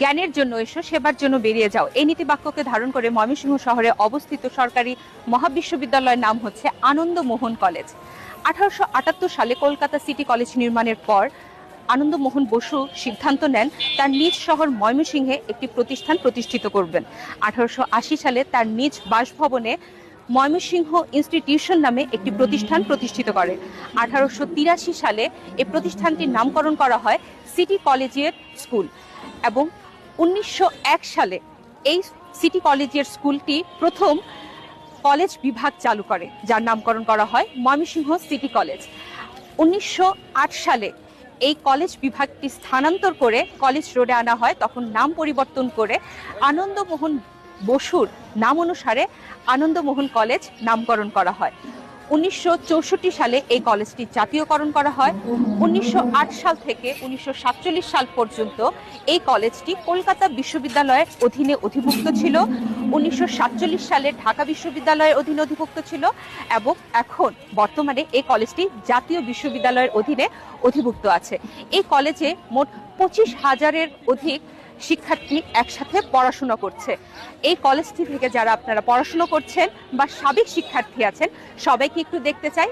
জ্ঞানের জন্য এসো, সেবার জন্য বেরিয়ে যাও। এই নীতি বাক্যকে ধারণ করে ময়মনসিংহ শহরে অবস্থিত সরকারি মহাবিশ্ববিদ্যালয়ের নাম হচ্ছে আনন্দমোহন কলেজ। আঠারোশো আটাত্তর সালে কলকাতা সিটি কলেজ নির্মাণের পর আনন্দমোহন বসু সিদ্ধান্ত নেন, তার নিজ শহর ময়মনসিংহে একটি প্রতিষ্ঠান প্রতিষ্ঠিত করবেন। আঠারোশো আশি সালে তার নিজ বাসভবনে ময়মনসিংহ ইনস্টিটিউশন নামে একটি প্রতিষ্ঠান প্রতিষ্ঠিত করে। আঠারোশো তিরাশি সালে এই প্রতিষ্ঠানটির নামকরণ করা হয় সিটি কলেজিয়েট স্কুল এবং উনিশশো এক সালে এই সিটি কলেজিয়েট স্কুলটি প্রথম কলেজ বিভাগ চালু করে, যার নামকরণ করা হয় ময়মনসিংহ সিটি কলেজ। উনিশশো আট সালে এই কলেজ বিভাগটি স্থানান্তর করে কলেজ রোডে আনা হয়, তখন নাম পরিবর্তন করে আনন্দমোহন বসুর নাম অনুসারে আনন্দমোহন কলেজ নামকরণ করা হয়। উনিশশো চৌষট্টি সালে এই কলেজটি জাতীয়করণ করা হয়। উনিশশো আট সাল থেকে উনিশশো সাতচল্লিশ সাল পর্যন্ত এই কলেজটি কলকাতা বিশ্ববিদ্যালয়ের অধীনে অধিভুক্ত ছিল। উনিশশো সাতচল্লিশ সালে ঢাকা বিশ্ববিদ্যালয়ের অধীনে অধিভুক্ত ছিল এবং এখন বর্তমানে এই কলেজটি জাতীয় বিশ্ববিদ্যালয়ের অধীনে অধিভুক্ত আছে। এই কলেজে মোট পঁচিশ হাজারের অধিক শিক্ষার্থী একসাথে পড়াশুনো করছে। এই কলেজটি থেকে যারা আপনারা পড়াশুনো করছেন বা সাবেক শিক্ষার্থী আছেন, সবাইকে একটু দেখতে চাই।